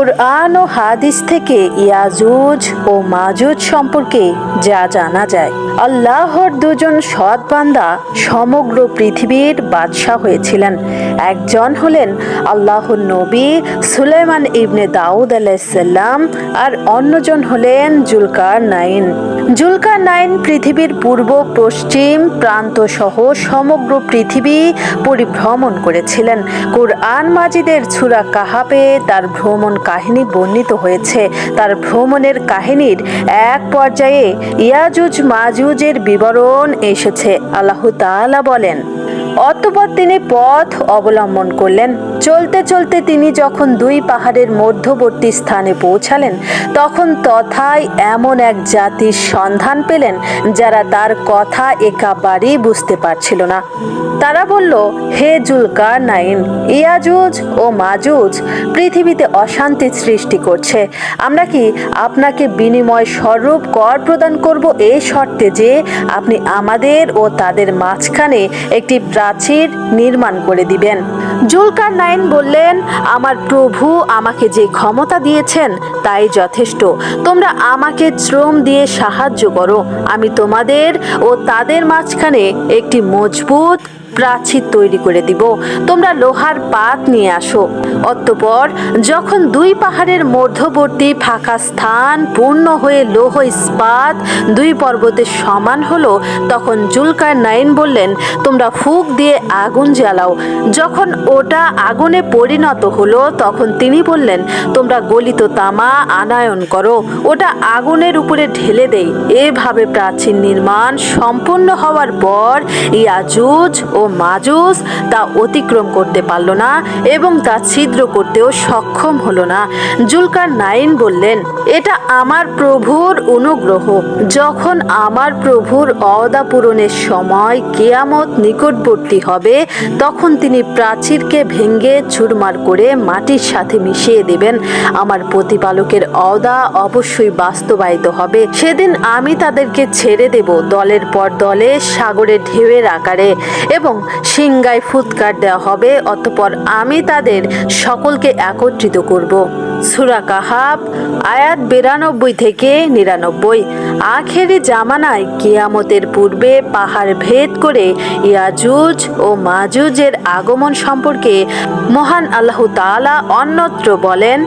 কোরআন ও হাদিস থেকে ইয়াজুজ ও মাজুজ সম্পর্কে যা জানা যায়। আল্লাহর দুজন সৎ বান্দা সমগ্র পৃথিবীর বাদশাহ হয়েছিলেন। একজন হলেন আল্লাহর নবী সুলাইমান ইবনে দাউদ আলাইসাল্লাম আর অন্যজন হলেন জুলকার নাইন জুলকার নাইন পৃথিবীর পূর্ব, পশ্চিম প্রান্ত সহ সমগ্র পৃথিবী পরিভ্রমণ করেছিলেন। কোরআন মাজিদের ছুরা কাহাবে তার ভ্রমণ কাহিনী বর্ণিত হয়েছে। তার ভ্রমণের কাহিনীর এক পর্যায়ে ইয়াজুজ মাজুজের বিবরণ এসেছে। আল্লাহ তালা বলেন অতপর তিনি পথ অবলম্বন করলেন। চলতে চলতে তিনি যখন দুই পাহাড়ের মধ্যবর্তী স্থানে পৌঁছালেন, তখন তথায় এমন এক জাতির সন্ধান পেলেন যারা তার কথা একেবারেই বুঝতে পারছিল না। তারা বলল, হে জুলকার নাইন ইয়াজুজ ও মাজুজ, পৃথিবীতে অশান্তি সৃষ্টি করছে। আমরা কি আপনাকে বিনিময় স্বরূপ কর প্রদান করব এই শর্তে যে আপনি আমাদের ও তাদের মাঝখানে একটি প্রাচীর নির্মাণ করে দিবেন। জুলকার নাইন বললেন, আমার প্রভু আমাকে যে ক্ষমতা দিয়েছেন তাই যথেষ্ট। তোমরা আমাকে শ্রম দিয়ে সাহায্য করো। আমি তোমাদের ও তাদের মাঝখানে একটি মজবুত প্রাচীর তৈরি করে দিব। তোমরা লোহার পাত নিয়ে আসো। অতঃপর যখন দুই পাহাড়ের মধ্যবর্তী ফাঁকা স্থান পূর্ণ হয়ে লৌহ ইস্পাত দুই পর্বতের সমান হলো, তখন জুলকার নাইন বললেন, তোমরা ফুক দিয়ে আগুন জ্বালাও। যখন ওটা আগুনে পরিণত হলো, তখন তিনি বললেন, তোমরা গলিত তামা আনায়ন করো, ওটা আগুনের উপরে ঢেলে দেই। এভাবে প্রাচীন নির্মাণ সম্পূর্ণ হওয়ার পর ইয়াজুজ ও মাজুজ তা অতিক্রম করতে পারল না এবং তা ছিদ্র করতেও সক্ষম হলো না। জুলকার নাইন বললেন, এটা আমার প্রভুর অনুগ্রহ। যখন আমার প্রভুর অদা পূরণের সময় কেয়ামত নিকটবর্তী হবে, তখন তিনি প্রাচীরকে ভেঙ্গে চুরমার করে মাটির সাথে মিশিয়ে দেবেন। আমার প্রতিপালকের অদা অবশ্যই বাস্তবায়িত হবে। সেদিন আমি তাদেরকে ছেড়ে দেব দলের পর দলে সাগরের ঢেউয়ের আকারে এবং সিংগায় ফুৎকার দেওয়া হবে, অতপর আমি তাদের সকলকে একত্রিত করব। সুরা কাহাব আয়াত বিরানব্বই থেকে নিরানব্বই। আখেরি জামানায় কিয়ামতের পূর্বে পাহাড় ভেদ করে ইয়াজুজ ও মাজুজের আগমন সম্পর্কে মহান আল্লাহ তাআলা অন্যত্র বলেন,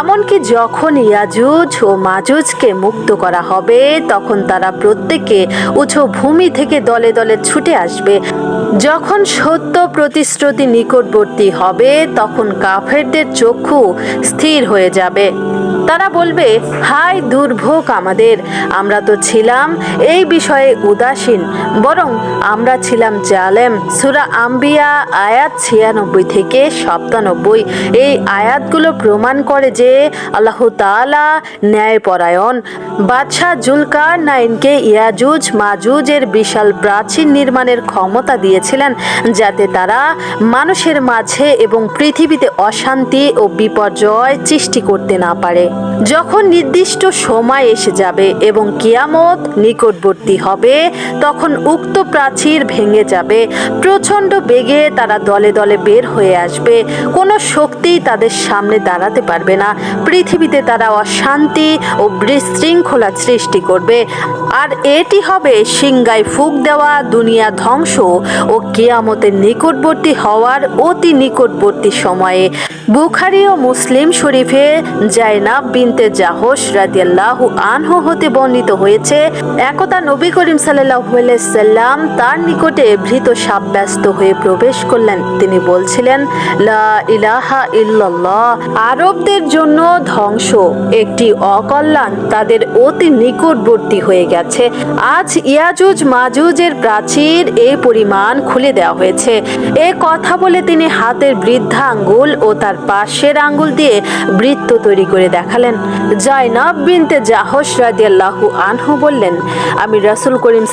এমনকি যখন ইয়াজুজ ও মাজুজকে মুক্ত করা হবে, তখন তারা প্রত্যেকে উঁচু ভূমি থেকে দলে দলে ছুটে আসবে। যখন সত্য প্রতিশ্রুতি নিকটবর্তী হবে তখন কাফেরদের চক্ষু স্থির হয়ে যাবে। তারা বলবে হাই দুর্ভোগ আমাদের। আমরা তো ছিলাম এই বিষয়ে উদাসীন, বরং আমরা ছিলাম জালেম। সুরা আম্বিয়া, আয়াত ছিয়ানব্বই থেকে সপ্তানব্বই এই আয়াতগুলো প্রমাণ করে যে আল্লাহ তাআলা ন্যায়পরায়ণ। বাদশাহ জুলকার নাইনকে ইয়াজুজ মাজুজের বিশাল প্রাচীন নির্মাণের ক্ষমতা দিয়েছিলেন, যাতে তারা মানুষের মাঝে এবং পৃথিবীতে অশান্তি ও বিপর্যয় সৃষ্টি করতে না পারে। যখন নির্দিষ্ট সময় এসে যাবে এবং কিয়ামত নিকটবর্তী হবে, তখন উক্ত প্রাচীর ভেঙে যাবে। প্রচণ্ড বেগে তারা দলে দলে বের হয়ে আসবে। কোনো শক্তি তাদের সামনে দাঁড়াতে পারবে না। পৃথিবীতে তারা অশান্তি ও বিশৃঙ্খলা সৃষ্টি করবে। আর এটি হবে সিংগায় ফুক দেওয়া, দুনিয়া ধ্বংস ও কেয়ামতের নিকটবর্তী হওয়ার অতি নিকটবর্তী সময়ে। বুখারি ও মুসলিম শরীফে জাইনাব বিনতে জাহস রাদিয়াল্লাহু আনহু হতে বর্ণিত হয়েছে একতা নবী করিম সাল্লাম তার নিকটে ভীত সাব্যস্ত হয়ে প্রবেশ করলেন। তিনি বলছিলেন, লা ইলাহা ইল্লাল্লাহ, আরবদের জন্য ধ্বংস, একটি অকল্যাণ তাদের অতি নিকটবর্তী হয়ে গেছে। আজ ইয়াজুজ মাজুজের প্রাচীর এই পরিমাণ খুলে দেওয়া হয়েছে। এ কথা বলে তিনি হাতের বৃদ্ধা আঙ্গুল ও তার পাশের আঙ্গুল দিয়ে বৃত্ত তৈরি করে দেখালেন। জাইনাব বিনতে জাহস রাদিয়াল্লাহু আনহু বললেন, আমি রাসুল করিম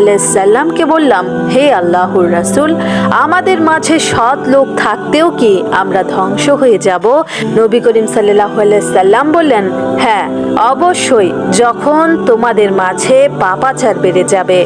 আলাইহি সাল্লামকে বললাম, হে আল্লাহর রাসূল, আমাদের মাঝে সৎ লোক থাকতেও কি আমরা ধ্বংস হয়ে যাব? নবী করিম আলাইহি সাল্লাম বললেন হ্যাঁ অবশ্যই, যখন তোমাদের মাঝে পাপাচার বেড়ে যাবে।